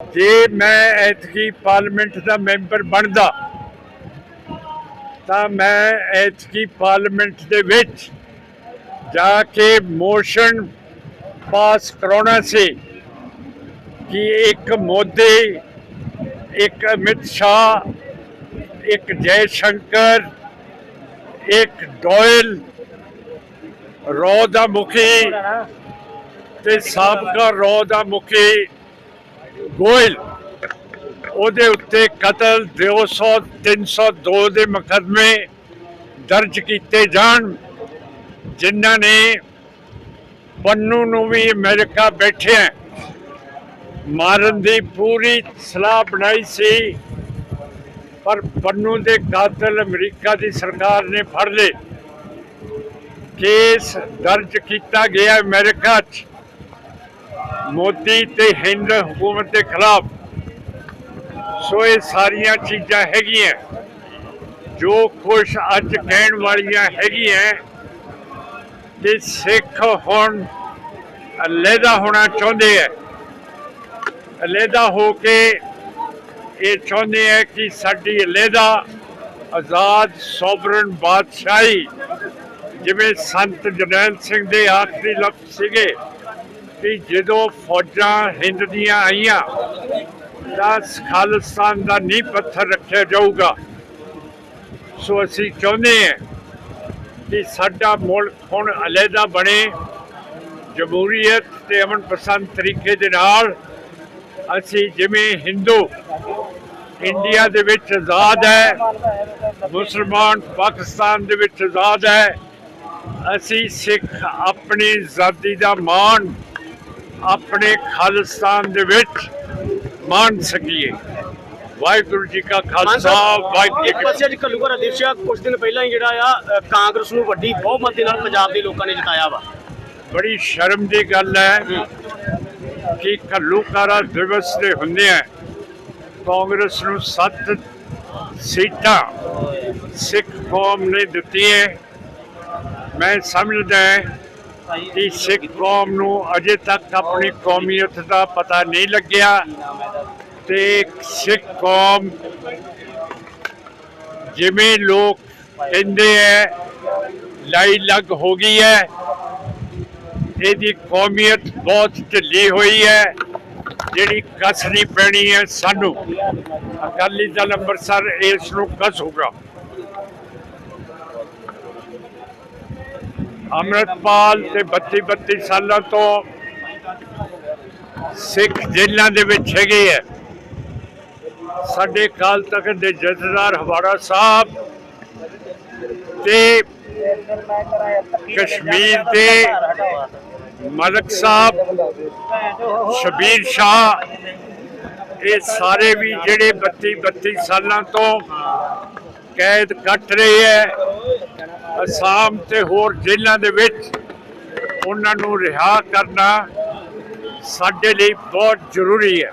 ਜੇ ਮੈਂ ਐਤਕੀ ਪਾਰਲੀਮੈਂਟ ਦਾ ਮੈਂਬਰ ਬਣਦਾ, ਤਾਂ ਮੈਂ ਐਤਕੀ ਪਾਰਲੀਮੈਂਟ ਦੇ ਵਿੱਚ ਜਾ ਕੇ ਮੋਸ਼ਨ ਪਾਸ ਕਰਾਉਣਾ ਸੀ ਕਿ ਇੱਕ ਮੋਦੀ, ਇੱਕ ਅਮਿਤ ਸ਼ਾਹ, ਇੱਕ ਜੈ ਸ਼ੰਕਰ ਇੱਕ ਡੋਇਲ, ਰੋ ਦਾ ਮੁਖੀ ਤੇ ਸਾਬਕਾ ਰੋ ਦਾ ਮੁਖੀ ਗੋਇਲ। ਉਹਦੇ ਉੱਤੇ ਕਤਲ 200 302 ਦੇ ਮੁਕੱਦਮੇ ਦਰਜ ਕੀਤੇ ਜਾਣ, ਜਿਨ੍ਹਾਂ ਨੇ ਪੰਨੂ ਨੂੰ ਵੀ ਅਮਰੀਕਾ ਬੈਠਿਆ ਮਾਰਨ ਦੀ ਪੂਰੀ ਸਲਾਹ ਬਣਾਈ ਸੀ, ਪਰ ਪੰਨੂ ਦੇ ਕਾਤਲ ਅਮਰੀਕਾ ਦੀ ਸਰਕਾਰ ਨੇ ਫੜ ਲਏ। ਕੇਸ ਦਰਜ ਕੀਤਾ ਗਿਆ ਅਮਰੀਕਾ 'ਚ। ਮੋਦੀ ਤੇ ਹਿੰਦ ਹਕੂਮਤ ਦੇ ਖਿਲਾਫ। ਸੋ ਇਹ ਸਾਰੀਆਂ ਚੀਜ਼ਾਂ ਹੈਗੀਆਂ। ਜੋ ਖੁਸ਼ ਅੱਜ ਕਹਿਣ ਵਾਲੀਆਂ ਹੈਗੀਆਂ ਕਿ ਸਿੱਖ ਹੁਣ ਅਲੱਗਾ ਹੋਣਾ ਚਾਹੁੰਦੇ ਹੈ ਅਲੱਗਾ ਹੋ ਕੇ ਇਹ ਚਾਹੁੰਦੇ ਹੈ ਕਿ ਸਾਡੀ ਅਲੱਗਾ ਆਜ਼ਾਦ ਸੋਵਰਨ ਬਾਦਸ਼ਾਹੀ, ਜਿਵੇਂ ਸੰਤ ਜਰਨੈਲ ਸਿੰਘ ਦੇ ਆਖਰੀ ਲਫ਼ਜ਼ ਸੀਗੇ ਕਿ ਜਦੋਂ ਫੌਜਾਂ ਹਿੰਦ ਦੀਆਂ ਆਈਆਂ ਤਾਂ ਖਾਲਿਸਤਾਨ ਦਾ ਨੀਂਹ ਪੱਥਰ ਰੱਖਿਆ ਜਾਊਗਾ। ਸੋ ਅਸੀਂ ਚਾਹੁੰਦੇ ਹਾਂ ਕਿ ਸਾਡਾ ਮੁਲਕ ਹੁਣ ਅਲੱਗਾ ਬਣੇ, ਜਮਹੂਰੀਅਤ ਤੇ ਅਮਨ ਪਸੰਦ ਤਰੀਕੇ ਦੇ ਨਾਲ ਅਸੀਂ ਜਿਵੇਂ ਹਿੰਦੂ, ਇੰਡੀਆ ਦੇ ਵਿੱਚ ਆਜ਼ਾਦ ਹੈ, ਮੁਸਲਮਾਨ ਪਾਕਿਸਤਾਨ ਦੇ ਵਿੱਚ ਆਜ਼ਾਦ ਹੈ, ਅਸੀਂ ਸਿੱਖ ਆਪਣੀ ਆਜ਼ਾਦੀ ਦਾ ਮਾਣ ਆਪਣੇ ਖਾਲਿਸਤਾਨ ਦੇ ਵਿੱਚ ਮਾਣ ਸਕੀਏ। ਵਾਹਿਗੁਰੂ ਜੀ ਕਾ ਖਾਲਸਾ ਵਾਹਿਗੁਰੂ ਜੀ ਕੀ ਪਾਸੇ ਅੱਜ ਘੱਲੂਘਾਰਾ ਦਿਵਸਿਆ ਕੁਝ ਦਿਨ ਪਹਿਲਾਂ ਹੀ ਜਿਹੜਾ ਆ ਕਾਂਗਰਸ ਨੂੰ ਵੱਡੀ ਬਹੁਮਤ ਦੇ ਨਾਲ ਪੰਜਾਬ ਦੇ ਲੋਕਾਂ ਨੇ ਜਿਤਾਇਆ ਵਾ। ਬੜੀ ਸ਼ਰਮ ਦੀ ਗੱਲ ਹੈ ਕਿ ਘੱਲੂਘਾਰਾ ਦਿਵਸ ਦੇ ਹੁੰਦੇ ਆ ਕਾਂਗਰਸ ਨੂੰ ਸੱਤ ਸੀਟਾਂ ਸਿੱਖ ਕੌਮ ਨੇ ਦਿੱਤੀਆਂ। ਮੈਂ ਸਮਝਦਾ ਹਾਂ ਕਿ ਸਿੱਖ ਕੌਮ ਨੂੰ ਅਜੇ ਤੱਕ ਆਪਣੀ ਕੌਮੀਅਤ ਦਾ ਪਤਾ ਨਹੀਂ ਲੱਗਿਆ। ਤੇ ਸਿੱਖ ਕੌਮ ਜਿਵੇਂ ਲੋਕ ਕਹਿੰਦੇ ਐ, ਲਾਈ ਲੱਗ ਹੋ ਗਈ ਹੈ ਇਹਦੀ ਕੌਮੀਅਤ ਬਹੁਤ ਢਿੱਲੀ ਹੋਈ ਹੈ ਜਿਹੜੀ ਕੱਸਣੀ ਪੈਣੀ ਹੈ ਸਾਨੂੰ। ਅਕਾਲੀ ਦਲ ਅੰਮ੍ਰਿਤਸਰ ਇਸ ਨੂੰ ਕੱਸੂਗਾ ਅੰਮ੍ਰਿਤਪਾਲ ਤੇ 32 32 ਸਾਲਾਂ ਤੋਂ ਸਿੱਖ ਜੇਲ੍ਹਾਂ ਦੇ ਵਿੱਚ ਹੈਗੇ ਹੈ ਸਾਡੇ ਕਾਲ ਤੱਕ ਦੇ ਜਥੇਦਾਰ ਹਵਾਰਾ ਸਾਹਿਬ ਤੇ ਕਸ਼ਮੀਰ ਦੇ ਮਲਕ ਸਾਹਿਬ, ਸ਼ਬੀਰ ਸ਼ਾਹ, ਇਹ ਸਾਰੇ ਵੀ ਜਿਹੜੇ 32 32 ਸਾਲਾਂ ਤੋਂ ਕੈਦ ਕੱਟ ਰਹੇ ਹੈ ਅਸਾਮ ਤੇ ਹੋਰ ਜੇਲ੍ਹਾਂ ਦੇ ਵਿੱਚ ਉਹਨਾਂ ਨੂੰ ਰਿਹਾ ਕਰਨਾ ਸਾਡੇ ਲਈ ਬਹੁਤ ਜ਼ਰੂਰੀ ਹੈ।